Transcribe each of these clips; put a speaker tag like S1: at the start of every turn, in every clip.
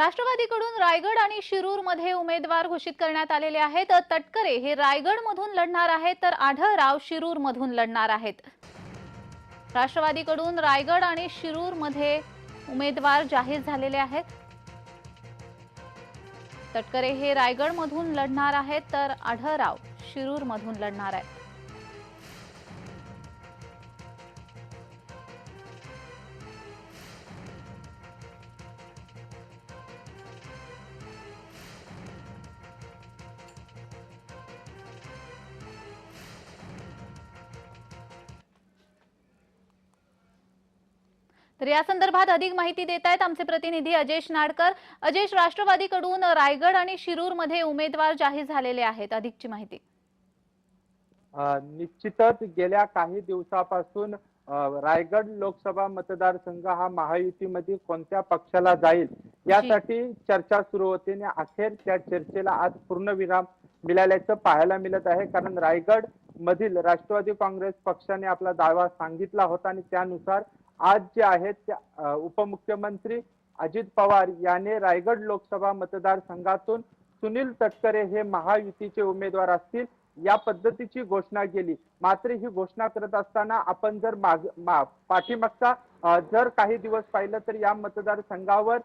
S1: राष्ट्रवादीकडून रायगड आणि शिरूरमध्ये उमेदवार घोषित करण्यात आलेले आहेत. तटकरे हे रायगड मधून लढणार आहेत तर आढळराव शिरूर मधून लढणार आहेत. राष्ट्रवादीकडून रायगड आणि शिरूरमध्ये उमेदवार जाहीर झालेले आहेत. तटकरे हे रायगड मधून लढणार आहेत तर आढळराव शिरूर मधून लढणार आहेत. तर या संदर्भात अधिक माहिती देत आहेत आमचे प्रतिनिधी अजेश नाडकर अजेश राष्ट्रवादीकडून रायगड आणि शिरूरमध्ये उमेदवार जाहीर झालेले आहेत. अधिकची माहिती.
S2: निश्चितच गेल्या काही दिवसापासून रायगड लोकसभा मतदारसंघ हा महायुतीमध्ये कोणत्या पक्षाला जाईल यासाठी चर्चा सुरू होती आणि अखेर त्या चर्चेला आज पूर्णविराम मिळाल्याचं पाहायला मिळत आहे. कारण रायगड मधील राष्ट्रवादी काँग्रेस पक्षाने आपला दावा सांगितला होता आणि त्यानुसार आज जे आहेत त्या उपमुख्यमंत्री अजित पवार याने रायगड लोकसभा मतदारसंघातून सुनील तटकरे हे महायुतीचे उमेदवार असतील या पद्धतीची घोषणा केली. मात्र ही घोषणा करत असताना आपण जर माग मा- पाठीमागचा जर काही दिवस पाहिलं तर या मतदारसंघावर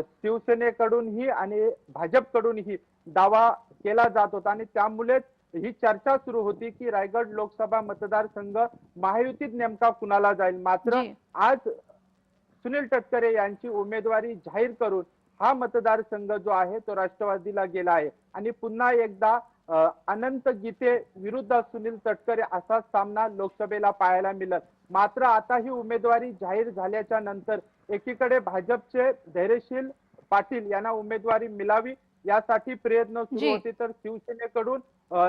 S2: शिवसेनेकडूनही आणि भाजपकडूनही दावा केला जात होता आणि त्यामुळेच ही चर्चा सुरू होती की रायगड लोकसभा मतदारसंघ महायुतीत नेमका कुणाला जाईल? मात्र. आज सुनील तटकरे यांची उमेदवारी जाहीर करून हा मतदारसंघ जो आहे तो राष्ट्रवादीला गेला आहे. आणि पुन्हा एकदा अनंत गीते विरुद्ध सुनील तटकरे असा सामना लोकसभेला पाहायला मिळत मात्र आता ही उमेदवारी जाहीर झाल्याच्यानंतर एकीकडे भाजपचे धैर्यशील पाटील यांना उमेदवारी मिळावी यासाठी प्रयत्न सुरू. होते. तर शिवसेनेकडून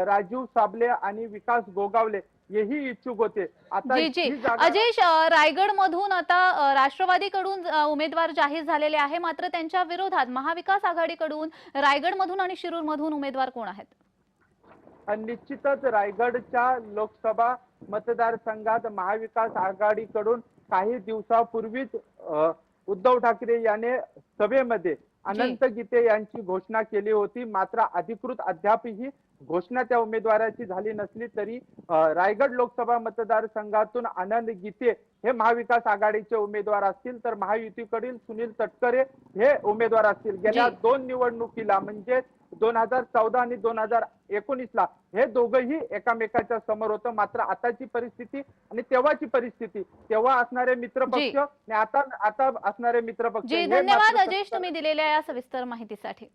S2: राजीव साबले आणि विकास गोगावले हेही इच्छुक होते. आता
S1: जी जी. रायगड मधून आता राष्ट्रवादीकडून उमेदवार जाहीर झालेले आहे. मात्र त्यांच्या विरोधात महाविकास आघाडीकडून रायगड मधून आणि शिरूर मधून उमेदवार कोण आहेत?
S2: निश्चितच रायगडच्या लोकसभा मतदारसंघात महाविकास आघाडीकडून काही दिवसापूर्वीच उद्धव ठाकरे याने सभेमध्ये अनंत गीते यांची घोषणा केली होती. मात्र अधिकृत अद्यापही घोषणा त्या उमेदवाराची झाली नसली तरी रायगड लोकसभा मतदारसंघातून आनंद गीते हे महाविकास आघाडीचे उमेदवार असतील तर महायुतीकडील सुनील तटकरे हे उमेदवार असतील गेल्या. दोन निवडणुकीला म्हणजे दोन हजार चौदा आणि दोन हजार एकोणीस ला हे दोघंही एकामेकाच्या समोर होतं मात्र आताची परिस्थिती आणि तेव्हाची परिस्थिती तेव्हा असणारे मित्र
S1: जी.
S2: पक्ष आणि आता आता असणारे मित्र पक्ष
S1: जी
S2: हे
S1: धन्यवाद अजेश तुम्ही दिलेल्या या सविस्तर माहितीसाठी